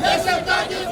Deixa eu dar de